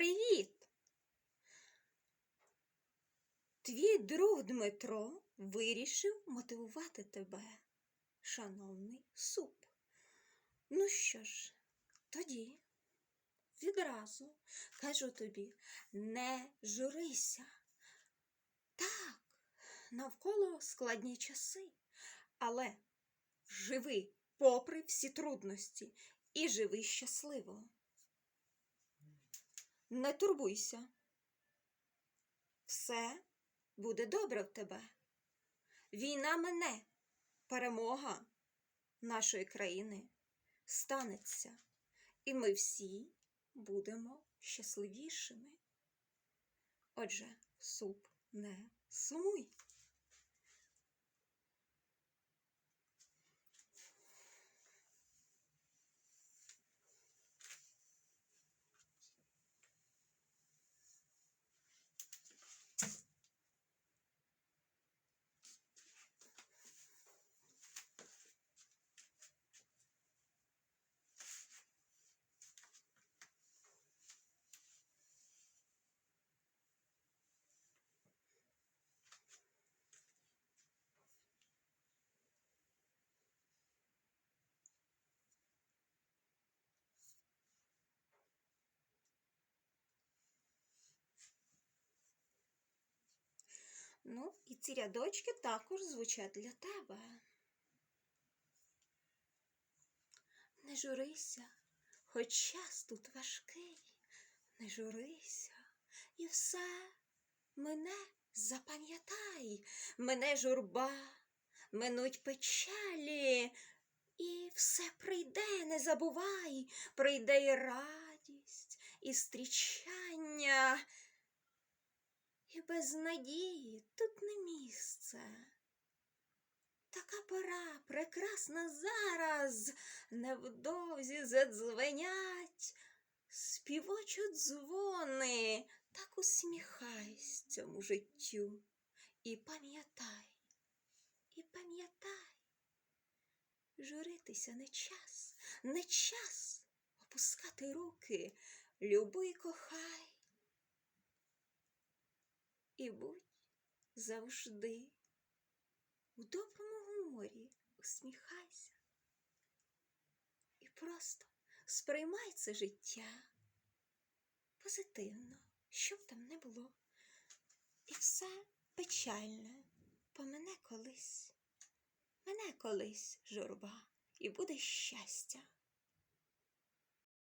Привіт! Твій друг Дмитро вирішив мотивувати тебе, шановний суп. Ну що ж, тоді відразу кажу тобі, не журися. Так, навколо складні часи, але живи попри всі трудності і живи щасливо. Не турбуйся. Все буде добре в тебе. Війна мине, перемога нашої країни станеться, і ми всі будемо щасливішими. Отже, суп, не сумуй. Ну, і ці рядочки також звучать для тебе. Не журися, хоч час тут важкий, не журися, і все мене запам'ятай, мене журба, минуть печалі, і все прийде, не забувай, прийде і радість, і стрічання. Без надії тут не місце. Така пора прекрасна зараз, невдовзі задзвенять, співочуть дзвони, так усміхайся цьому життю. І пам'ятай, і пам'ятай, журитися не час, не час опускати руки, люби кохай. І будь завжди у доброму гуморі усміхайся. І просто сприймай це життя позитивно, що там не було. І все печальне помине колись, мене колись журба, і буде щастя.